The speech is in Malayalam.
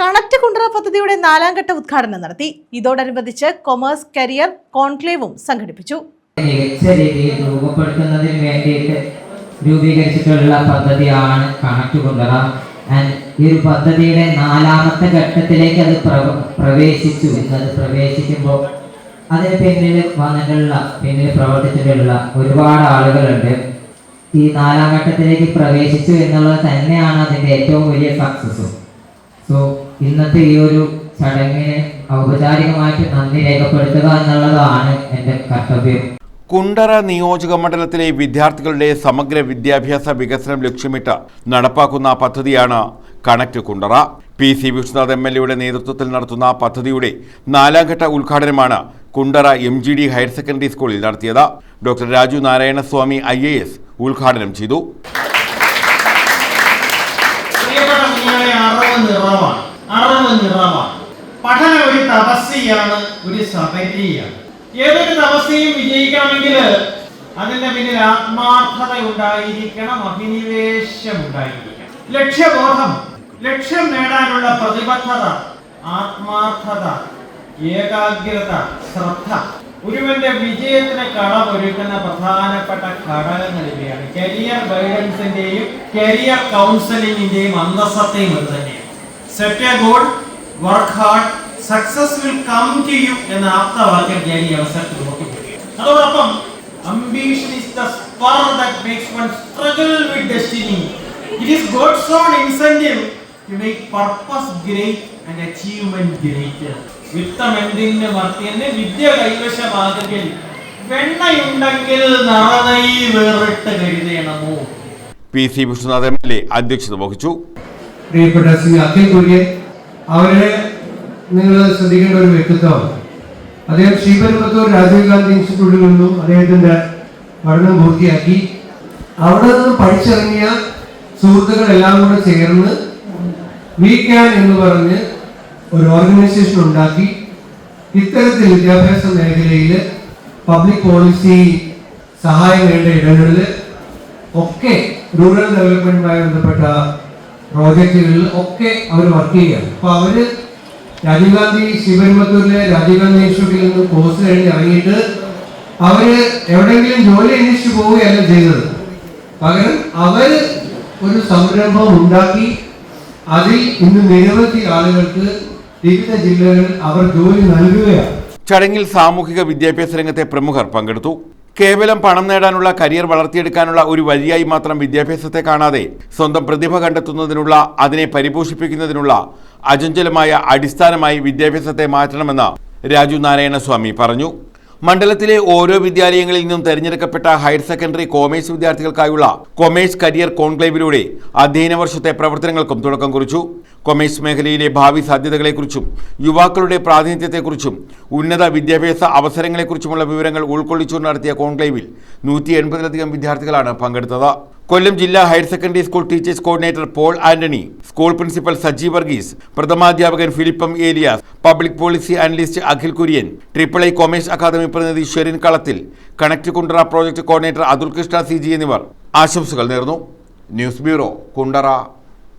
കണക്ട് കുണ്ടറ പദ്ധതിയുടെ നാലാം ഘട്ട ഉദ്ഘാടനം നടത്തി. ഇതോടനുബന്ധിച്ച് കൊമേഴ്സ് കരിയർ കോൺക്ലേവും സംഘടിപ്പിച്ചു. മികച്ച രീതിയിൽ രൂപപ്പെടുത്തുന്നതിന് വേണ്ടിയിട്ട് രൂപീകരിച്ചിട്ടുള്ള പദ്ധതിയാണ് കണക്ട് കുണ്ടറ. ആൻഡ് ഈ ഒരു പദ്ധതിയുടെ നാലാമത്തെ ഘട്ടത്തിലേക്ക് അത് പ്രവേശിച്ചു. അത് പ്രവേശിക്കുമ്പോൾ അതിന് പിന്നിൽ വന്നിട്ടുള്ള പിന്നിൽ പ്രവർത്തിച്ചിട്ടുള്ള ഒരുപാട് ആളുകളുണ്ട്. ഈ നാലാം ഘട്ടത്തിലേക്ക് പ്രവേശിച്ചു എന്നുള്ളത് തന്നെയാണ് അതിന്റെ ഏറ്റവും വലിയ സക്സസ് സോ ഇന്നത്തെ ഈ ഒരു ചടങ്ങിനെ ഔപചാരികമായിട്ട് നന്ദി രേഖപ്പെടുത്തുക എന്നുള്ളതാണ് എന്റെ കർത്തവ്യം. കുണ്ടറ നിയോജക മണ്ഡലത്തിലെ വിദ്യാർത്ഥികളുടെ സമഗ്ര വിദ്യാഭ്യാസ വികസനം ലക്ഷ്യമിട്ട് നടപ്പാക്കുന്ന പദ്ധതിയാണ് connect Kundara. P C Vishnunath M L എയുടെ നേതൃത്വത്തിൽ നടത്തുന്ന പദ്ധതിയുടെ നാലാംഘട്ട ഉദ്ഘാടനമാണ് Kundara M G D higher secondary സ്കൂളിൽ നടത്തിയത്. Doctor Raju Narayanaswamy I A S ഉദ്ഘാടനം ചെയ്തു. നിറമാണ് അറിവ് നിറമാണ് പഠനം ഒരു തപസ്സിയാണ് ഒരു സബരിയാണ് ഏതൊരു തപസ്യയും വിജയിക്കണമെങ്കിൽ അതിന്റെ പിന്നിൽ ആത്മാർത്ഥത ഉണ്ടായിരിക്കണം അഭിനിവേശം ഉണ്ടായിരിക്കണം ലക്ഷ്യബോധം ലക്ഷ്യം നേടാനുള്ള പ്രതിബദ്ധത ആത്മാർത്ഥത ഏകാഗ്രത ശ്രദ്ധ. ഒരുവന്റെ വിജയത്തിന് കളമൊരുക്കുന്ന പ്രധാനപ്പെട്ട ഘടകങ്ങൾ ഇവയാണ്. കരിയർ ഗൈഡൻസിന്റെയും കരിയർ കൗൺസിലിംഗിന്റെയും അന്തസ്സത്തെയും ഇത് തന്നെയാണ് set a goal work hard success will come to you എന്ന ആപ്തവാക്യം ഞാൻ ഈ അവസരത്തിൽ നോക്കിപ്പോയി അതോടൊപ്പം ambition is the spur that makes one struggle with destiny it is God's own incentive to make purpose great and achievement great വിത്തം എന്തിന് മർത്തിയെന്ന് വിദ്യ കൈവശമാകുകിൽ വെണ്ണയുണ്ടെങ്കിൽ നറനൈ വേറിട്ട് കരുതേണമോ P. C. Vishnunath M. L. A. അധ്യക്ഷത വഹിച്ചു. പ്രിയപ്പെട്ട ശ്രീ അഖിൽ കുര്യൻ അവരെ നിങ്ങൾ ശ്രദ്ധിക്കേണ്ട ഒരു വ്യക്തിത്വമാണ്. അദ്ദേഹം ശ്രീപെരുമ്പത്തൂർ രാജീവ് ഗാന്ധി ഇൻസ്റ്റിറ്റ്യൂട്ടിൽ നിന്നും അദ്ദേഹത്തിന്റെ പഠനം പൂർത്തിയാക്കി. അവിടെ നിന്ന് പഠിച്ചിറങ്ങിയ സുഹൃത്തുക്കളെല്ലാം കൂടെ ചേർന്ന് വി ക്യാൻ എന്ന് പറഞ്ഞ് ഒരു ഓർഗനൈസേഷൻ ഉണ്ടാക്കി. ഇത്തരത്തിൽ വിദ്യാഭ്യാസ മേഖലയിൽ പബ്ലിക് പോളിസി സഹായം വേണ്ട ഇടങ്ങളിൽ ഒക്കെ റൂറൽ ഡെവലപ്മെന്റുമായി ബന്ധപ്പെട്ട പ്രോജക്റ്റുകളിൽ ഒക്കെ അവർ വർക്ക് ചെയ്യുകയാണ്. അപ്പോൾ അവർ രാജീവ് ഗാന്ധി ശിവൻമത്തൂരിലെ രാജീവ് ഗാന്ധി ഇൻസ്റ്റിറ്റ്യൂട്ടിൽ നിന്ന് കോഴ്സ് കഴിഞ്ഞ് ഇറങ്ങിയിട്ട് അവർ എവിടെയെങ്കിലും ജോലി അന്വേഷിച്ച് പോവുകയല്ല ചെയ്തത്. പകരം അവർ ഒരു സംരംഭം ഉണ്ടാക്കി അതിൽ ഇന്ന് നിരവധി ആളുകൾക്ക് വിവിധ ജില്ലകളിൽ അവർ ജോലി നൽകുകയാണ്. ചടങ്ങിൽ സാമൂഹിക വിദ്യാഭ്യാസ രംഗത്തെ പ്രമുഖർ പങ്കെടുത്തു. കേവലം പണം നേടാനുള്ള കരിയർ വളർത്തിയെടുക്കാനുള്ള ഒരു വഴിയായി മാത്രം വിദ്യാഭ്യാസത്തെ കാണാതെ സ്വന്തം പ്രതിഭ കണ്ടെത്തുന്നതിനുള്ള അതിനെ പരിപോഷിപ്പിക്കുന്നതിനുള്ള അചഞ്ചലമായ അടിസ്ഥാനമായി വിദ്യാഭ്യാസത്തെ മാറ്റണമെന്ന് രാജു നാരായണസ്വാമി പറഞ്ഞു. മണ്ഡലത്തിലെ ഓരോ വിദ്യാലയങ്ങളിൽ നിന്നും തെരഞ്ഞെടുക്കപ്പെട്ട ഹയർ സെക്കൻഡറി കോമേഴ്സ് വിദ്യാർത്ഥികൾക്കായുള്ള കൊമേഴ്സ് കരിയർ കോൺക്ലേവിലൂടെ അധ്യയന വർഷത്തെ പ്രവർത്തനങ്ങൾക്കും തുടക്കം കുറിച്ചു. കൊമേഴ്സ് മേഖലയിലെ ഭാവി സാധ്യതകളെക്കുറിച്ചും യുവാക്കളുടെ പ്രാതിനിധ്യത്തെക്കുറിച്ചും ഉന്നത വിദ്യാഭ്യാസ അവസരങ്ങളെക്കുറിച്ചുമുള്ള വിവരങ്ങൾ ഉൾക്കൊള്ളിച്ചു നടത്തിയ കോൺക്ലേവിൽ നൂറ്റി എൺപതിലധികം വിദ്യാർത്ഥികളാണ് പങ്കെടുത്തത്. കൊല്ലം ജില്ലാ higher secondary school teachers coordinator Paul Antony school principal Saji Varghese പ്രഥമാധ്യാപകൻ ഫിലിപ്പം Elias public policy analyst Akhil Kurian triple I commerce academy പ്രതിനിധി Sherin Kalathil connect Kundara project coordinator Athul Krishna C G എന്നിവർ. ആശംസകൾ നേർന്നു. News bureau Kundara.